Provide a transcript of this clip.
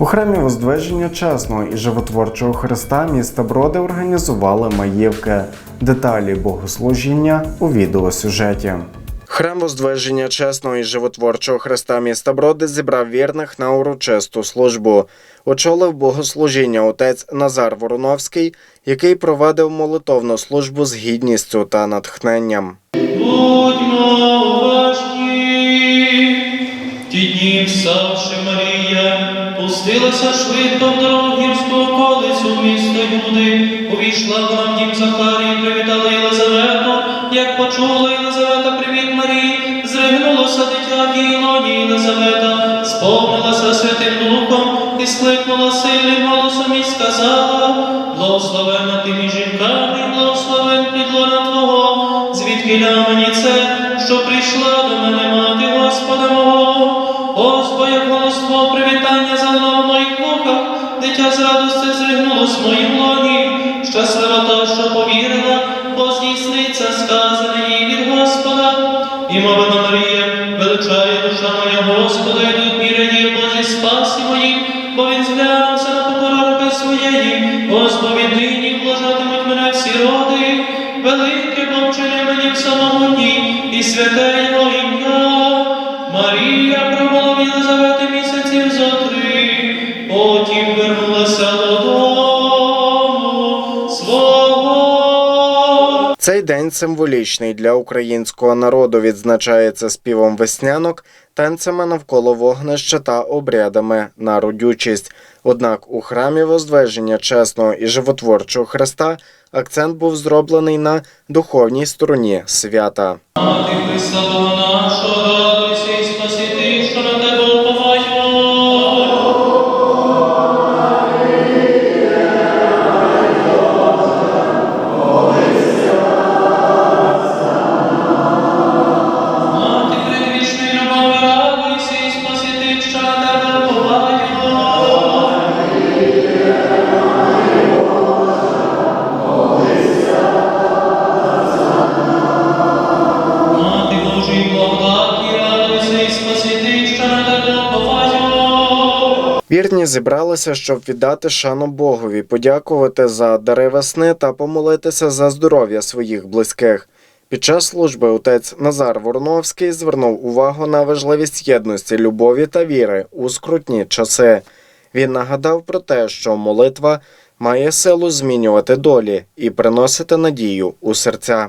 У храмі Воздвиження Чесного і Животворчого Христа міста Броди організували маївки. Деталі богослужіння у відеосюжеті. Храм Воздвиження Чесного і Животворчого Христа міста Броди зібрав вірних на урочисту службу. Очолив богослужіння отець Назар Вороновський, який провадив молитовну службу з гідністю та натхненням. Будьмо уважні. Ті дні, вставши Марія, пустилася швидко в дорогу гірську околицю міста Юди. Увійшла вона в дім Захарії, привітала Єлизавету. Як почула Єлизавета привіт Марії, зригнулося дитя в її лоні Єлизавета, сповнилася Святим Духом і скликнула сильним голосом і сказала, благословена ти між жінками, благословен підлона Твого, звідки мені Господи, як голос привітання залунало в моїх вухах, дитя з радости зригнулось в моїм лоні, щаслива та, що повірила, бо здійсниться сказане їй від Господа. І мовила Марія, величає душа моя Господа, і дух мій Божий спасі моїм, бо він зглянувся на покору руки своєї, Господи, нині вложатимуть мене всі роди, велике вчини мені в самому дні, і святе. Марія Єлизавети місяців за три, потім вернулася додому свого. Цей день символічний для українського народу відзначається співом веснянок, танцями навколо вогнища та обрядами на родючість. Однак у храмі Воздвиження Чесного і Животворчого Христа акцент був зроблений на духовній стороні свята. Мати Христа нашого, радуйся і спасити, що на тебе Вірні зібралися, щоб віддати шану Богові, подякувати за дари весни та помолитися за здоров'я своїх близьких. Під час служби отець Назар Вороновський звернув увагу на важливість єдності, любові та віри у скрутні часи. Він нагадав про те, що молитва має силу змінювати долі і приносити надію у серця.